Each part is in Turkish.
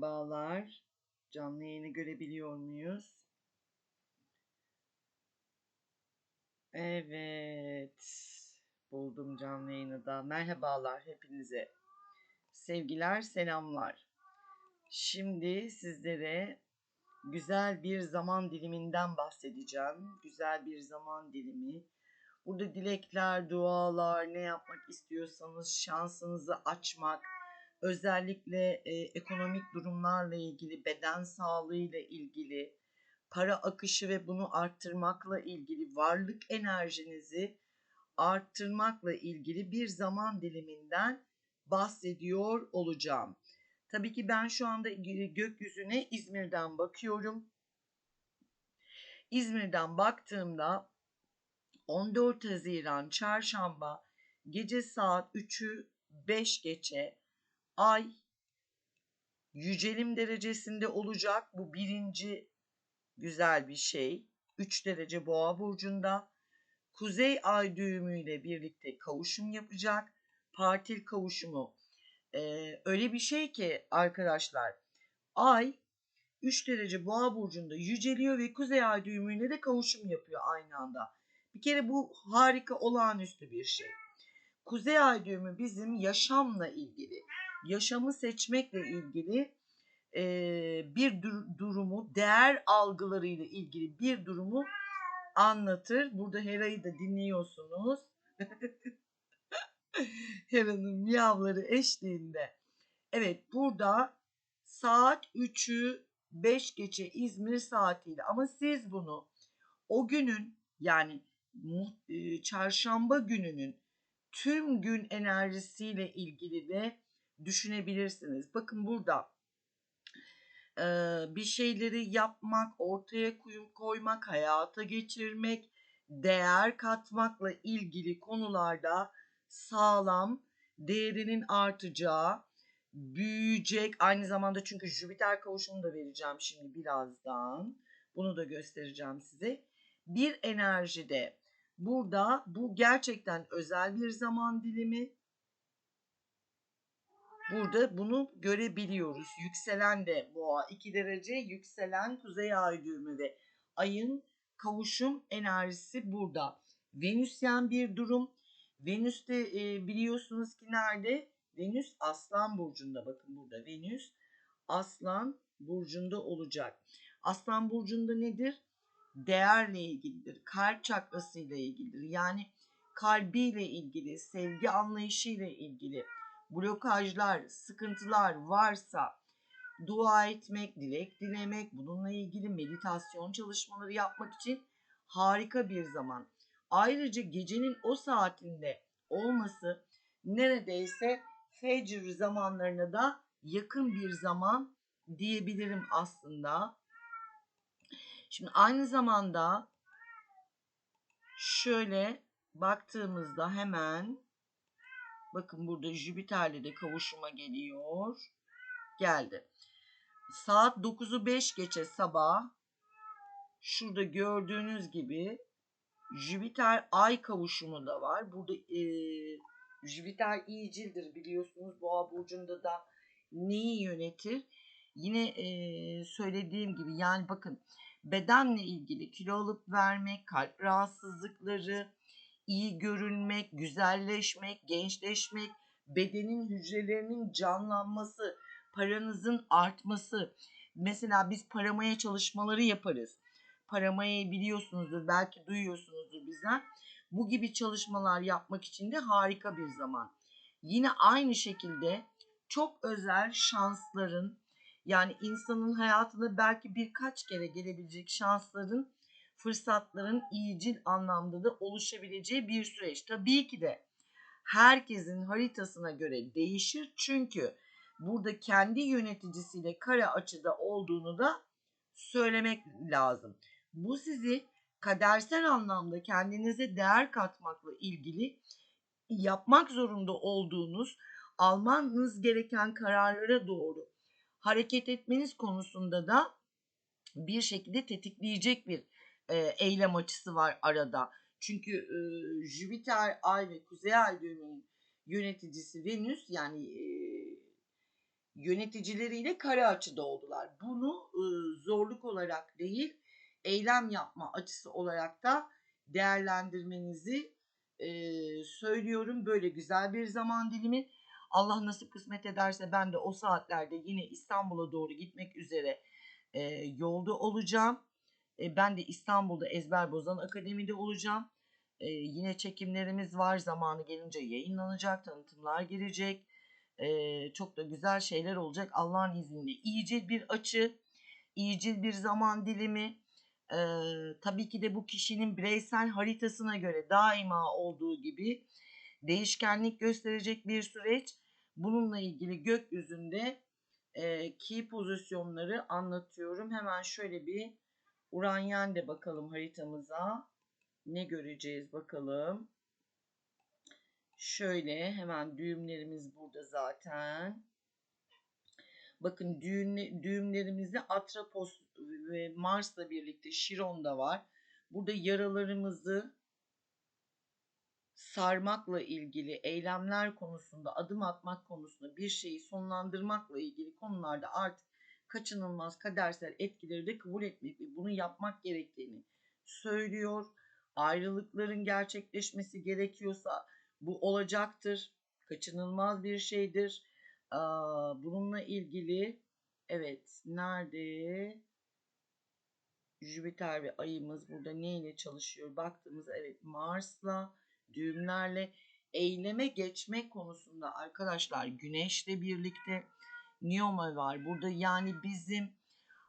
Bağlar. Canlı yayını görebiliyor muyuz? Evet. Buldum canlı yayını da. Merhabalar hepinize. Sevgiler, selamlar. Şimdi sizlere güzel bir zaman diliminden bahsedeceğim. Güzel bir zaman dilimi. Burada dilekler, dualar, ne yapmak istiyorsanız şansınızı açmak, özellikle e, ekonomik durumlarla ilgili, beden sağlığıyla ilgili, para akışı ve bunu arttırmakla ilgili, varlık enerjinizi arttırmakla ilgili bir zaman diliminden bahsediyor olacağım. Tabii ki ben şu anda gökyüzüne İzmir'den bakıyorum. İzmir'den baktığımda 14 Haziran Çarşamba gece saat 3'ü 5 geçe ay yücelim derecesinde olacak. Bu birinci güzel bir şey. 3 derece boğa burcunda. Kuzey ay düğümüyle birlikte kavuşum yapacak. Partil kavuşumu. Ee, öyle bir şey ki arkadaşlar ay 3 derece boğa burcunda yüceliyor ve kuzey ay düğümüyle de kavuşum yapıyor aynı anda. Bir kere bu harika olağanüstü bir şey. Kuzey ay düğümü bizim yaşamla ilgili, yaşamı seçmekle ilgili e, bir dur- durumu, değer algılarıyla ilgili bir durumu anlatır. Burada Hera'yı da dinliyorsunuz. Hera'nın miyavları eşliğinde. Evet burada saat 3'ü 5 geçe İzmir saatiyle ama siz bunu o günün yani çarşamba gününün tüm gün enerjisiyle ilgili de düşünebilirsiniz. Bakın burada bir şeyleri yapmak, ortaya koymak, hayata geçirmek, değer katmakla ilgili konularda sağlam, değerinin artacağı, büyüyecek. Aynı zamanda çünkü Jüpiter kavuşumunu da vereceğim şimdi birazdan. Bunu da göstereceğim size. Bir enerjide burada bu gerçekten özel bir zaman dilimi. Burada bunu görebiliyoruz. Yükselen de boğa 2 derece, yükselen kuzey ay düğümü ve ayın kavuşum enerjisi burada. Venüsyen bir durum. Venüs de e, biliyorsunuz ki nerede? Venüs Aslan burcunda. Bakın burada Venüs Aslan burcunda olacak. Aslan burcunda nedir? Değerle ilgilidir. Kalp çakrasıyla ilgilidir. Yani kalbiyle ilgili, sevgi anlayışıyla ilgili blokajlar, sıkıntılar varsa dua etmek, dilek dilemek, bununla ilgili meditasyon çalışmaları yapmak için harika bir zaman. Ayrıca gecenin o saatinde olması neredeyse fecr zamanlarına da yakın bir zaman diyebilirim aslında. Şimdi aynı zamanda şöyle baktığımızda hemen bakın burada Jüpiter'le de kavuşuma geliyor. Geldi. Saat 9'u 5 geçe sabah şurada gördüğünüz gibi Jüpiter ay kavuşumu da var. Burada e, Jüpiter iyicildir biliyorsunuz. Boğa burcunda da neyi yönetir? Yine e, söylediğim gibi yani bakın bedenle ilgili kilo alıp vermek, kalp rahatsızlıkları, iyi görünmek, güzelleşmek, gençleşmek, bedenin hücrelerinin canlanması, paranızın artması. Mesela biz paramaya çalışmaları yaparız. Paramayı biliyorsunuzdur, belki duyuyorsunuzdur bizden. Bu gibi çalışmalar yapmak için de harika bir zaman. Yine aynı şekilde çok özel şansların yani insanın hayatında belki birkaç kere gelebilecek şansların, fırsatların iyicil anlamda da oluşabileceği bir süreç. Tabii ki de herkesin haritasına göre değişir. Çünkü burada kendi yöneticisiyle kare açıda olduğunu da söylemek lazım. Bu sizi kadersel anlamda kendinize değer katmakla ilgili yapmak zorunda olduğunuz, almanız gereken kararlara doğru hareket etmeniz konusunda da bir şekilde tetikleyecek bir e, eylem açısı var arada. Çünkü e, Jüpiter, Ay ve Kuzey Ay düğümünün yöneticisi Venüs yani e, yöneticileriyle kare açıda oldular. Bunu e, zorluk olarak değil, eylem yapma açısı olarak da değerlendirmenizi e, söylüyorum. Böyle güzel bir zaman dilimi. Allah nasip kısmet ederse ben de o saatlerde yine İstanbul'a doğru gitmek üzere e, yolda olacağım. E, ben de İstanbul'da Ezber Bozan Akademi'de olacağım. E, yine çekimlerimiz var. Zamanı gelince yayınlanacak. Tanıtımlar gelecek. E, çok da güzel şeyler olacak Allah'ın izniyle. İyicil bir açı, iyicil bir zaman dilimi. E, tabii ki de bu kişinin bireysel haritasına göre daima olduğu gibi değişkenlik gösterecek bir süreç. Bununla ilgili gökyüzünde e, key pozisyonları anlatıyorum. Hemen şöyle bir Uranyen de bakalım haritamıza. Ne göreceğiz bakalım. Şöyle hemen düğümlerimiz burada zaten. Bakın düğüm, düğümlerimizde Atrapos ve Mars'la birlikte Şiron da var. Burada yaralarımızı sarmakla ilgili eylemler konusunda, adım atmak konusunda bir şeyi sonlandırmakla ilgili konularda artık kaçınılmaz kadersel etkileri de kabul etmek ve bunu yapmak gerektiğini söylüyor. Ayrılıkların gerçekleşmesi gerekiyorsa bu olacaktır. Kaçınılmaz bir şeydir. Bununla ilgili evet nerede Jüpiter ve ayımız burada neyle çalışıyor? Baktığımızda evet Mars'la düğümlerle eyleme geçmek konusunda arkadaşlar güneşle birlikte Niyoma var. Burada yani bizim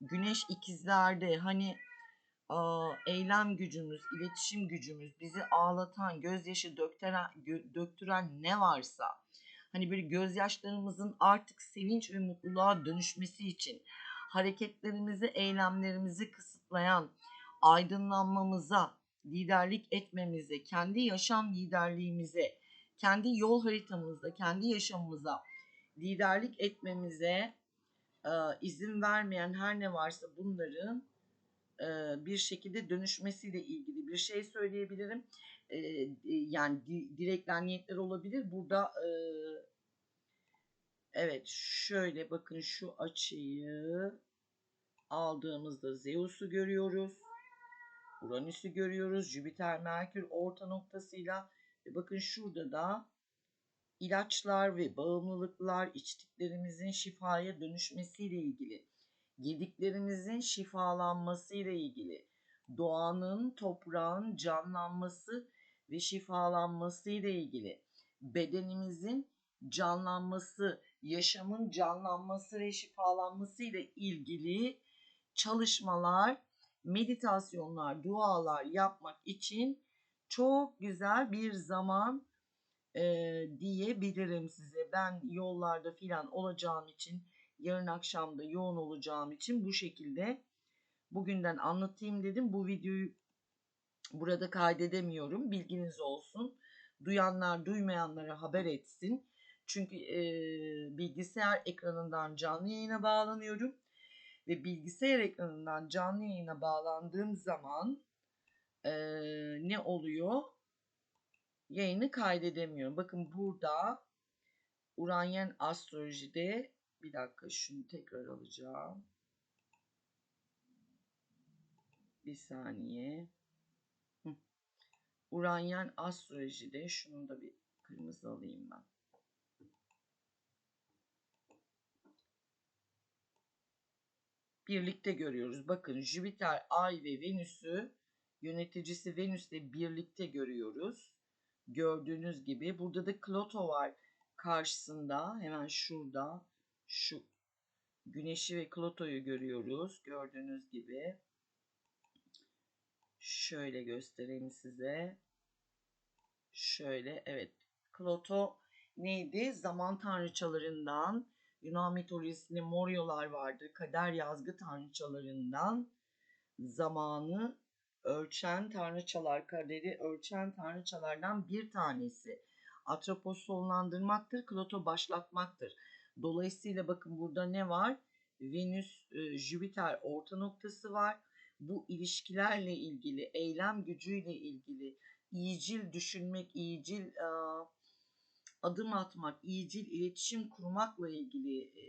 güneş ikizlerde hani eylem gücümüz, iletişim gücümüz, bizi ağlatan, gözyaşı döktüren, döktüren ne varsa hani böyle gözyaşlarımızın artık sevinç ve mutluluğa dönüşmesi için hareketlerimizi, eylemlerimizi kısıtlayan, aydınlanmamıza, liderlik etmemize, kendi yaşam liderliğimize, kendi yol haritamızda, kendi yaşamımıza liderlik etmemize e, izin vermeyen her ne varsa bunların e, bir şekilde dönüşmesiyle ilgili bir şey söyleyebilirim. E, yani di, dilekler niyetler olabilir. Burada e, evet şöyle bakın şu açıyı aldığımızda Zeus'u görüyoruz. Uranüs'ü görüyoruz. Jüpiter, Merkür orta noktasıyla ve bakın şurada da ilaçlar ve bağımlılıklar içtiklerimizin şifaya dönüşmesiyle ilgili, yediklerimizin şifalanmasıyla ilgili, doğanın, toprağın canlanması ve şifalanması ile ilgili, bedenimizin canlanması, yaşamın canlanması ve şifalanması ile ilgili çalışmalar, meditasyonlar, dualar yapmak için çok güzel bir zaman e, diyebilirim size. Ben yollarda filan olacağım için, yarın akşam da yoğun olacağım için bu şekilde bugünden anlatayım dedim. Bu videoyu burada kaydedemiyorum. Bilginiz olsun. Duyanlar duymayanlara haber etsin. Çünkü e, bilgisayar ekranından canlı yayına bağlanıyorum. Ve bilgisayar ekranından canlı yayına bağlandığım zaman e, ne oluyor? Yayını kaydedemiyorum. Bakın burada Uranyen astrolojide bir dakika şunu tekrar alacağım. Bir saniye. Uranyen astrolojide şunu da bir kırmızı alayım ben. Birlikte görüyoruz. Bakın Jüpiter, Ay ve Venüs'ü yöneticisi Venüs'le birlikte görüyoruz. Gördüğünüz gibi burada da Kloto var karşısında hemen şurada şu Güneşi ve Kloto'yu görüyoruz. Gördüğünüz gibi. Şöyle göstereyim size. Şöyle evet. Kloto neydi? Zaman tanrıçalarından Yunan mitolojisinde Moryolar vardır. Kader yazgı tanrıçalarından zamanı ölçen tanrıçalar kaderi ölçen tanrıçalardan bir tanesi. Atropos sonlandırmaktır, Kloto başlatmaktır. Dolayısıyla bakın burada ne var? Venüs, e, Jüpiter orta noktası var. Bu ilişkilerle ilgili, eylem gücüyle ilgili, iyicil düşünmek, iyicil e, adım atmak, iyicil iletişim kurmakla ilgili e,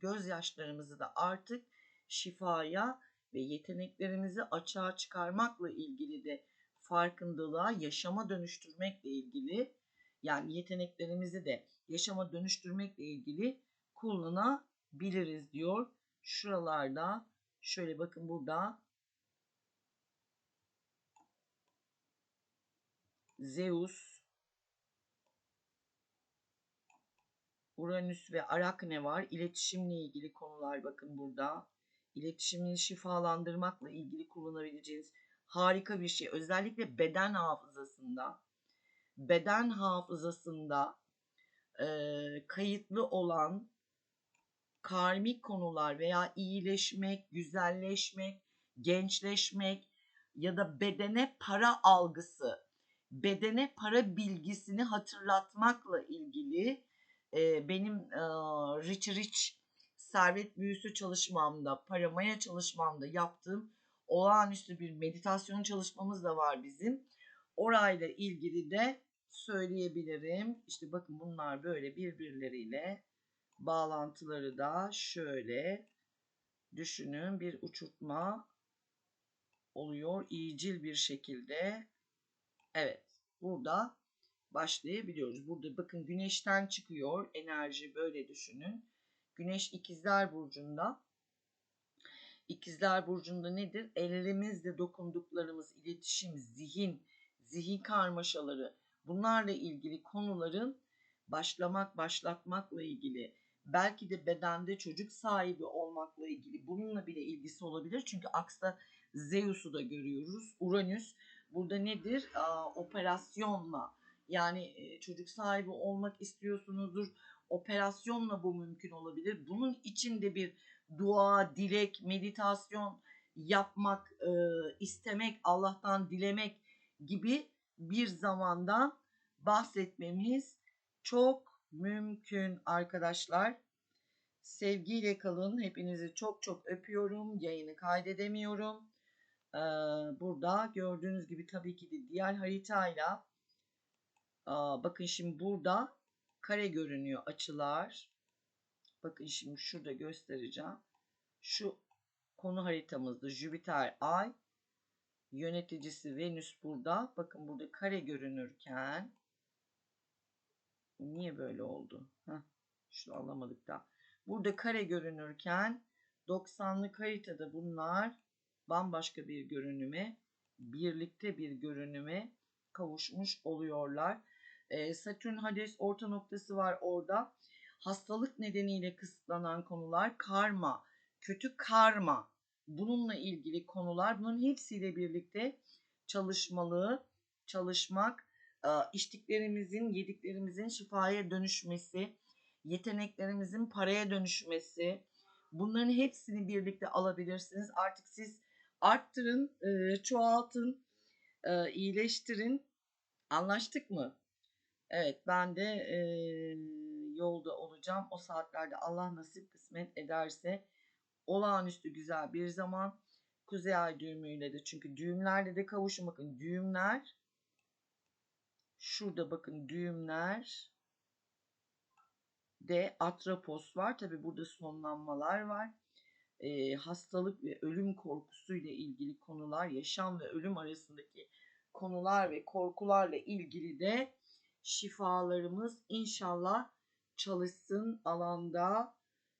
gözyaşlarımızı da artık şifaya ve yeteneklerimizi açığa çıkarmakla ilgili de farkındalığa, yaşama dönüştürmekle ilgili yani yeteneklerimizi de yaşama dönüştürmekle ilgili kullanabiliriz diyor. Şuralarda şöyle bakın burada Zeus, Uranüs ve Arakne var. İletişimle ilgili konular bakın burada. İletişimini şifalandırmakla ilgili kullanabileceğiniz harika bir şey. Özellikle beden hafızasında, beden hafızasında e, kayıtlı olan karmik konular veya iyileşmek, güzelleşmek, gençleşmek ya da bedene para algısı, bedene para bilgisini hatırlatmakla ilgili e, benim e, Rich Rich servet büyüsü çalışmamda, paramaya çalışmamda yaptığım olağanüstü bir meditasyon çalışmamız da var bizim. Orayla ilgili de söyleyebilirim. İşte bakın bunlar böyle birbirleriyle bağlantıları da şöyle düşünün bir uçurtma oluyor iyicil bir şekilde. Evet burada başlayabiliyoruz. Burada bakın güneşten çıkıyor enerji böyle düşünün. Güneş ikizler burcunda. İkizler burcunda nedir? Ellerimizle dokunduklarımız, iletişim, zihin, zihin karmaşaları bunlarla ilgili konuların başlamak, başlatmakla ilgili belki de bedende çocuk sahibi olmakla ilgili bununla bile ilgisi olabilir. Çünkü Aks'ta Zeus'u da görüyoruz. Uranüs burada nedir? Aa, operasyonla yani e, çocuk sahibi olmak istiyorsunuzdur. Operasyonla bu mümkün olabilir. Bunun için de bir dua, dilek, meditasyon yapmak, e, istemek, Allah'tan dilemek gibi bir zamandan bahsetmemiz çok mümkün arkadaşlar. Sevgiyle kalın. Hepinizi çok çok öpüyorum. Yayını kaydedemiyorum. Ee, burada gördüğünüz gibi tabii ki de diğer haritayla aa, bakın şimdi burada kare görünüyor açılar. Bakın şimdi şurada göstereceğim. Şu konu haritamızda Jüpiter Ay yöneticisi Venüs burada. Bakın burada kare görünürken niye böyle oldu? Heh, şunu alamadık da. Burada kare görünürken 90'lık haritada bunlar bambaşka bir görünüme, birlikte bir görünüme kavuşmuş oluyorlar. Ee, Satürn Hades orta noktası var orada. Hastalık nedeniyle kısıtlanan konular karma, kötü karma. Bununla ilgili konular bunun hepsiyle birlikte çalışmalı, çalışmak, içtiklerimizin, yediklerimizin şifaya dönüşmesi, yeteneklerimizin paraya dönüşmesi, bunların hepsini birlikte alabilirsiniz. Artık siz arttırın, çoğaltın, iyileştirin. Anlaştık mı? Evet ben de e, yolda olacağım. O saatlerde Allah nasip kısmet ederse olağanüstü güzel bir zaman. Kuzey ay düğümüyle de çünkü düğümlerle de kavuşum bakın düğümler şurada bakın düğümler de atropos var. Tabi burada sonlanmalar var. E, hastalık ve ölüm korkusuyla ilgili konular, yaşam ve ölüm arasındaki konular ve korkularla ilgili de şifalarımız inşallah çalışsın alanda.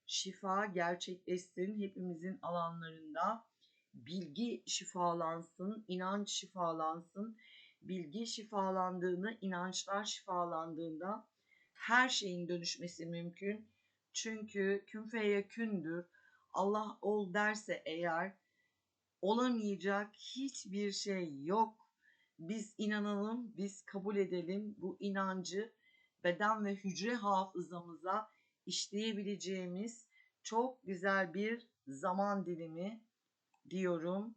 Şifa gerçekleşsin hepimizin alanlarında. Bilgi şifalansın inanç şifalansın. Bilgi şifalandığında inançlar şifalandığında her şeyin dönüşmesi mümkün. Çünkü kün feyekündür Allah ol derse eğer olamayacak hiçbir şey yok biz inanalım, biz kabul edelim bu inancı beden ve hücre hafızamıza işleyebileceğimiz çok güzel bir zaman dilimi diyorum.